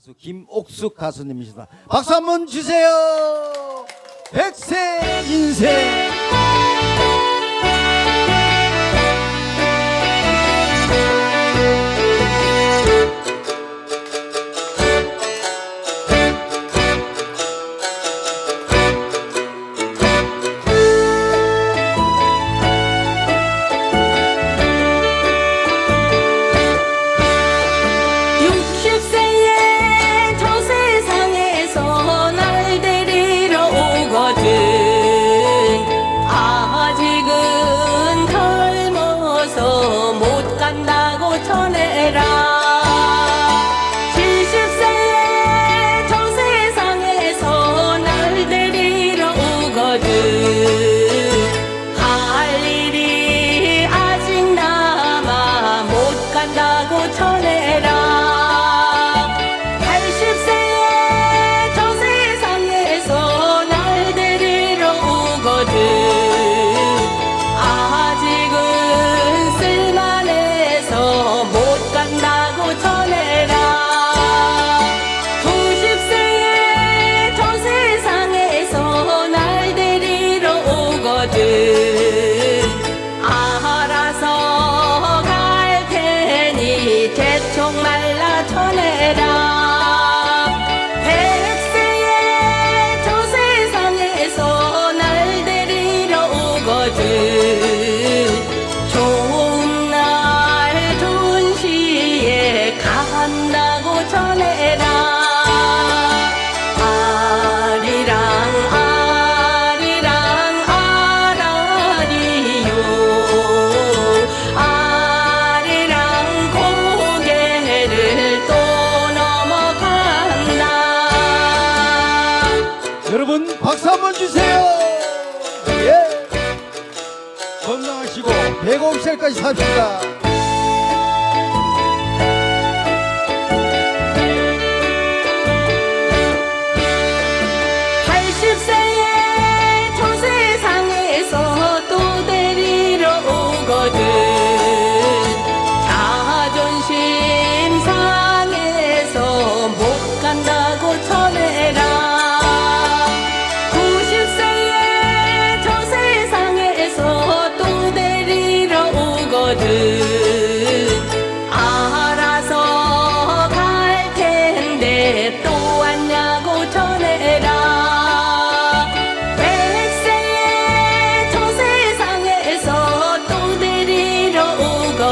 가수 김옥숙 가수님이시다. 박수 한번 주세요. 백세 인생. funeral. 여러분 박수 한번 주세요. 예. 건강하시고 105살까지 삽시다.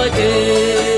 Lord.